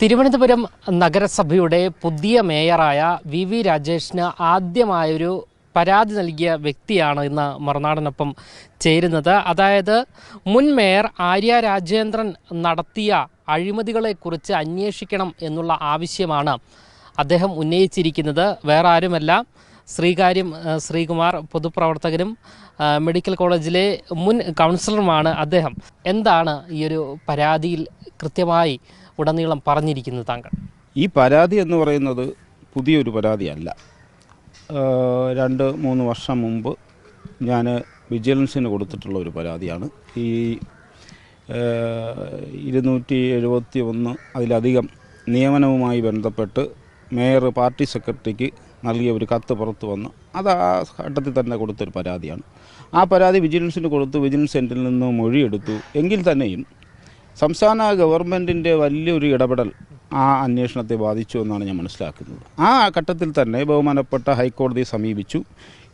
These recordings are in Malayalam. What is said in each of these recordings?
തിരുവനന്തപുരം നഗരസഭയുടെ പുതിയ മേയറായ വി വി രാജേഷിന് ആദ്യമായൊരു പരാതി നൽകിയ വ്യക്തിയാണ് ഇന്ന് മറുനാടനൊപ്പം ചേരുന്നത്. അതായത് മുൻ മേയർ ആര്യ രാജേന്ദ്രൻ നടത്തിയ അഴിമതികളെക്കുറിച്ച് അന്വേഷിക്കണം എന്നുള്ള ആവശ്യമാണ് അദ്ദേഹം ഉന്നയിച്ചിരിക്കുന്നത്. വേറെ ആരുമല്ല. ശ്രീകാര്യം ശ്രീകുമാർ പൊതുപ്രവർത്തകനും മെഡിക്കൽ കോളേജിലെ മുൻ കൗൺസിലറുമാണ് അദ്ദേഹം. എന്താണ് ഈ ഒരു പരാതിയിൽ കൃത്യമായി ഉടനീളം പറഞ്ഞിരിക്കുന്നത് താങ്കൾ. ഈ പരാതി എന്ന് പറയുന്നത് പുതിയൊരു പരാതിയല്ല. രണ്ട് മൂന്ന് വർഷം മുമ്പ് ഞാൻ വിജിലൻസിന് കൊടുത്തിട്ടുള്ള ഒരു പരാതിയാണ്. ഈ ഇരുന്നൂറ്റി എഴുപത്തി ഒന്ന് അതിലധികം നിയമനവുമായി ബന്ധപ്പെട്ട് മേയർ പാർട്ടി സെക്രട്ടറിക്ക് നൽകിയ ഒരു കത്ത് പുറത്തു വന്നു അത് ആ ഘട്ടത്തിൽ തന്നെ കൊടുത്തൊരു പരാതിയാണ്. ആ പരാതി വിജിലൻസിന് കൊടുത്തു വിജിലൻസ് സെന്ററിൽ നിന്ന് മൊഴിയെടുത്തു. എങ്കിൽ തന്നെയും സംസ്ഥാന ഗവൺമെന്റിന്റെ വലിയൊരു ഇടപെടൽ ആ അന്വേഷണത്തെ ബാധിച്ചു എന്നാണ് ഞാൻ മനസ്സിലാക്കുന്നത്. ആ ഘട്ടത്തിൽ തന്നെ ബഹുമാനപ്പെട്ട ഹൈക്കോടതിയെ സമീപിച്ചു.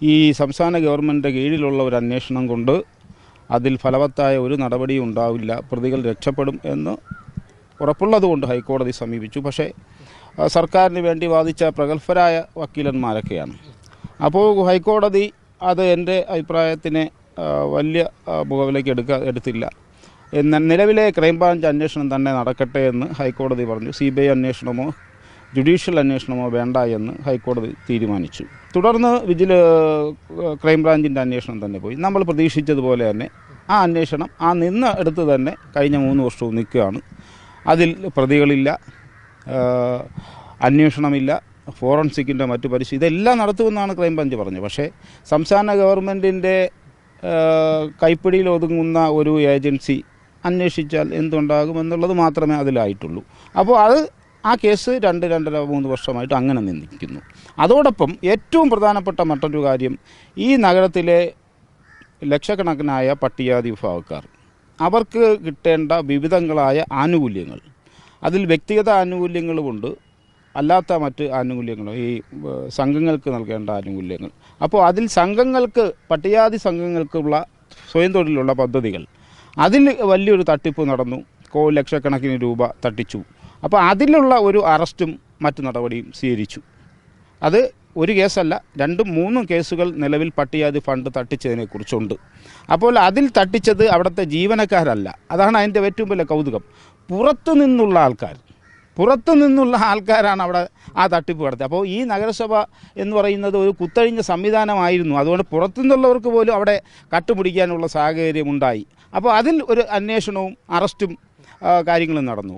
ഈ സംസ്ഥാന ഗവൺമെന്റിന്റെ കീഴിലുള്ള ഒരു അന്വേഷണം കൊണ്ട് അതിൽ ഫലവത്തായ ഒരു നടപടിയും ഉണ്ടാവില്ല പ്രതികൾ രക്ഷപ്പെടും എന്ന് ഉറപ്പുള്ളതുകൊണ്ട് ഹൈക്കോടതി സമീപിച്ചു. പക്ഷേ സർക്കാരിന് വേണ്ടി വാദിച്ച പ്രഗത്ഭരായ വക്കീലന്മാരൊക്കെയാണ്. അപ്പോൾ ഹൈക്കോടതി അത് എന്റെ അഭിപ്രായത്തിനെ വലിയ മുഖവിലേക്ക് എടുക്ക എടുത്തില്ല. നിലവിലെ ക്രൈംബ്രാഞ്ച് അന്വേഷണം തന്നെ നടക്കട്ടെ എന്ന് ഹൈക്കോടതി പറഞ്ഞു. സി ബി ഐ അന്വേഷണമോ ജുഡീഷ്യൽ അന്വേഷണമോ വേണ്ട എന്ന് ഹൈക്കോടതി തീരുമാനിച്ചു. തുടർന്ന് വിജിൽ ക്രൈംബ്രാഞ്ചിന്റെ അന്വേഷണം തന്നെ പോയി. നമ്മൾ പ്രതീക്ഷിച്ചതുപോലെ തന്നെ ആ അന്വേഷണം ആ നിന്ന അടുത്ത് തന്നെ കഴിഞ്ഞ മൂന്ന് വർഷവും നിൽക്കുകയാണ്. അതിൽ പ്രതികളില്ല അന്വേഷണമില്ല ഫോറൻസിക്കിന്റെ മറ്റു പരിശീലനം ഇതെല്ലാം നടത്തുമെന്നാണ് ക്രൈംബ്രാഞ്ച് പറഞ്ഞത്. പക്ഷേ സംസ്ഥാന ഗവൺമെന്റിന്റെ കൈപ്പിടിയിൽ ഒതുങ്ങുന്ന ഒരു ഏജൻസി അന്വേഷിച്ചാൽ എന്തുണ്ടാകും എന്നുള്ളത് മാത്രമേ അതിലായിട്ടുള്ളൂ. അപ്പോൾ അത് ആ കേസ് രണ്ട് രണ്ടര മൂന്ന് വർഷമായിട്ട് അങ്ങനെ നിന്നിരിക്കുന്നു. അതോടൊപ്പം ഏറ്റവും പ്രധാനപ്പെട്ട മറ്റൊരു കാര്യം ഈ നഗരത്തിലെ ലക്ഷക്കണക്കിനായ പട്ടികാതി വിഭാഗക്കാർ അവർക്ക് കിട്ടേണ്ട വിവിധങ്ങളായ ആനുകൂല്യങ്ങൾ. അതിൽ വ്യക്തിഗത ആനുകൂല്യങ്ങളുമുണ്ട് അല്ലാത്ത മറ്റ് ആനുകൂല്യങ്ങളും ഈ സംഘങ്ങൾക്ക് നൽകേണ്ട ആനുകൂല്യങ്ങൾ. അപ്പോൾ അതിൽ സംഘങ്ങൾക്ക് പട്ടികാതി സംഘങ്ങൾക്കുള്ള സ്വയം തൊഴിലുള്ള പദ്ധതികൾ അതിൽ വലിയൊരു തട്ടിപ്പ് നടന്നു. കോ ലക്ഷക്കണക്കിന് രൂപ തട്ടിച്ചു. അപ്പോൾ അതിലുള്ള ഒരു അറസ്റ്റും മറ്റു നടപടിയും സ്വീകരിച്ചു. അത് ഒരു കേസല്ല രണ്ടും മൂന്നും കേസുകൾ നിലവിൽ പട്ടിയാതി ഫണ്ട് തട്ടിച്ചതിനെക്കുറിച്ചുണ്ട് അപ്പോൾ അതിൽ തട്ടിച്ചത് അവിടുത്തെ ജീവനക്കാരല്ല. അതാണ് അതിന്റെ ഏറ്റവും വലിയ കൗതുകം. പുറത്തു നിന്നുള്ള ആൾക്കാർ. പുറത്തു നിന്നുള്ള ആൾക്കാരാണ് അവിടെ ആ തട്ടിപ്പ് നടത്തിയത്. അപ്പോൾ ഈ നഗരസഭ എന്ന് പറയുന്നത് ഒരു കുത്തഴിഞ്ഞ സംവിധാനമായിരുന്നു. അതുകൊണ്ട് പുറത്തു നിന്നുള്ളവർക്ക് പോലും അവിടെ കട്ടുപിടിക്കാനുള്ള സാഹചര്യം ഉണ്ടായി. അപ്പോൾ അതിൽ ഒരു അന്വേഷണവും അറസ്റ്റും കാര്യങ്ങളും നടന്നു.